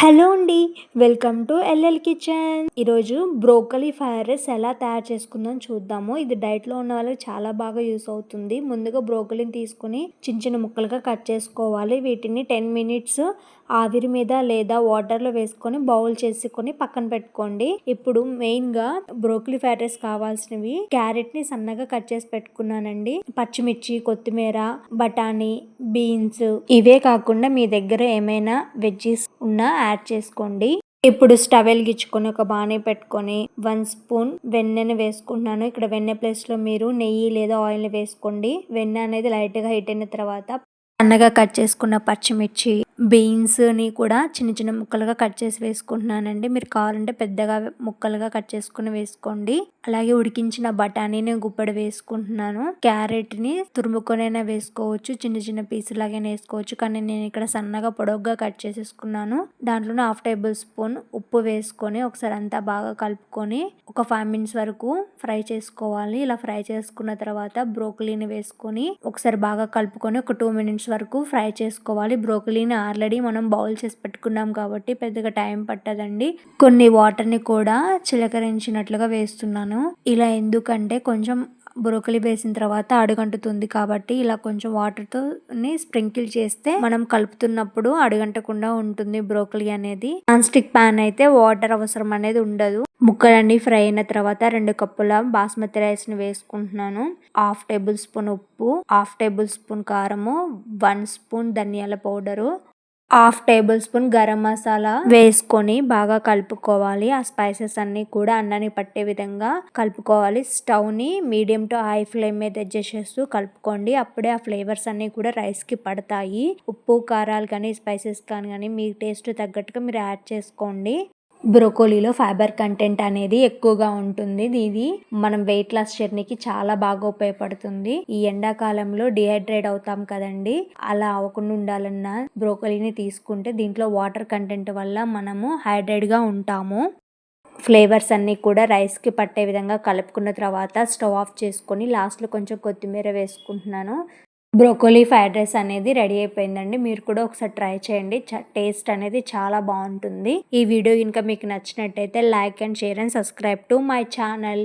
Hello అండి welcome to LL kitchen. ఈరోజు broccoli fried rice ఎలా తయారు చేసుకుందాం చూద్దాము. ఇది డైట్లో ఉన్న వాళ్ళకి చాలా బాగా యూస్ అవుతుంది. ముందుగా బ్రోకలీని తీసుకుని చిన్న చిన్న ముక్కలుగా కట్ చేసుకోవాలి. వీటిని టెన్ మినిట్స్ ఆవిరి మీద లేదా వాటర్లో వేసుకొని బౌల్ చేసుకొని పక్కన పెట్టుకోండి. ఇప్పుడు మెయిన్గా బ్రోకలీ ఫ్రైడ్ రైస్ కావాల్సినవి క్యారెట్ని సన్నగా కట్ చేసి పెట్టుకున్నానండి. పచ్చిమిర్చి కొత్తిమీర బఠానీ బీన్స్ ఇవే కాకుండా మీ దగ్గర ఏమైనా వెజ్జీస్ ఉన్నా యాడ్ చేసుకోండి. ఇప్పుడు స్టవ్ వెలిగించుకొని ఒక బాణీ పెట్టుకొని వన్ స్పూన్ వెన్నెని వేసుకుంటున్నాను. ఇక్కడ వెన్నె ప్లేస్లో మీరు నెయ్యి లేదా ఆయిల్ని వేసుకోండి. వెన్నె అనేది లైట్గా హీట్ అయిన తర్వాత సన్నగా కట్ చేసుకున్న పచ్చిమిర్చి బీన్స్ని కూడా చిన్న చిన్న ముక్కలుగా కట్ చేసి వేసుకుంటున్నానండి. మీరు కావాలంటే పెద్దగా ముక్కలుగా కట్ చేసుకుని వేసుకోండి. అలాగే ఉడికించిన బఠానీని గుప్పడి వేసుకుంటున్నాను. క్యారెట్ని తురుముకొనైనా వేసుకోవచ్చు చిన్న చిన్న పీస్ లాగైనా వేసుకోవచ్చు. కానీ నేను ఇక్కడ సన్నగా పొడవుగా కట్ చేసేసుకున్నాను. దాంట్లోనే హాఫ్ టేబుల్ స్పూన్ ఉప్పు వేసుకొని ఒకసారి అంతా బాగా కలుపుకొని ఒక ఫైవ్ మినిట్స్ వరకు ఫ్రై చేసుకోవాలి. ఇలా ఫ్రై చేసుకున్న తర్వాత బ్రోకలీని వేసుకొని ఒకసారి బాగా కలుపుకొని ఒక టూ మినిట్స్ వరకు ఫ్రై చేసుకోవాలి. బ్రోకలీని ఆల్రెడీ మనం బౌల్ చేసి పెట్టుకున్నాం కాబట్టి పెద్దగా టైం పట్టదండి. కొన్ని వాటర్ని కూడా చిలకరించినట్లుగా వేస్తున్నాను. ఇలా ఎందుకంటే కొంచెం బ్రోకలీ వేసిన తర్వాత అడుగంటుతుంది కాబట్టి ఇలా కొంచెం వాటర్తో స్ప్రింకిల్ చేస్తే మనం కలుపుతున్నప్పుడు అడుగంటకుండా ఉంటుంది బ్రోకలీ అనేది. నాన్ స్టిక్ ప్యాన్ అయితే వాటర్ అవసరం అనేది ఉండదు. ముక్కలన్నీ ఫ్రై అయిన తర్వాత రెండు కప్పుల బాస్మతి రైస్ని వేసుకుంటున్నాను. హాఫ్ టేబుల్ స్పూన్ ఉప్పు హాఫ్ టేబుల్ స్పూన్ కారము వన్ స్పూన్ ధనియాల powder half tablespoon garam masala వేసుకొని బాగా కలుపుకోవాలి. ఆ స్పైసెస్ అన్ని కూడా అన్నాన్ని పట్టే విధంగా కలుపుకోవాలి. స్టవ్ని మీడియం టు హై ఫ్లేమ్ మీద చేసేస్తూ కలుపుకోండి. అప్పుడే ఆ ఫ్లేవర్స్ అన్ని కూడా రైస్కి పడతాయి. ఉప్పు కారాలు కానీ స్పైసెస్ కానీ కానీ మీ టేస్ట్ తగ్గట్టుగా మీరు యాడ్ చేసుకోండి. బ్రోకోలీలో ఫైబర్ కంటెంట్ అనేది ఎక్కువగా ఉంటుంది. ఇది మనం వెయిట్ లాస్ జర్నీకి చాలా బాగా ఉపయోగపడుతుంది. ఈ ఎండాకాలంలో డిహైడ్రేట్ అవుతాం కదండి. అలా అవ్వకుండా ఉండాలన్నా బ్రోకోలీని తీసుకుంటే దీంట్లో వాటర్ కంటెంట్ వల్ల మనము హైడ్రేట్గా ఉంటాము. ఫ్లేవర్స్ అన్నీ కూడా రైస్కి పట్టే విధంగా కలుపుకున్న తర్వాత స్టవ్ ఆఫ్ చేసుకొని లాస్ట్లో కొంచెం కొత్తిమీర వేసుకుంటున్నాను. బ్రోకోలీ ఫ్రైడ్ రైస్ అనేది రెడీ అయిపోయిందండి. మీరు కూడా ఒకసారి ట్రై చేయండి. టేస్ట్ అనేది చాలా బాగుంటుంది. ఈ వీడియో ఇంకా మీకు నచ్చినట్టయితే like and share and subscribe to my channel.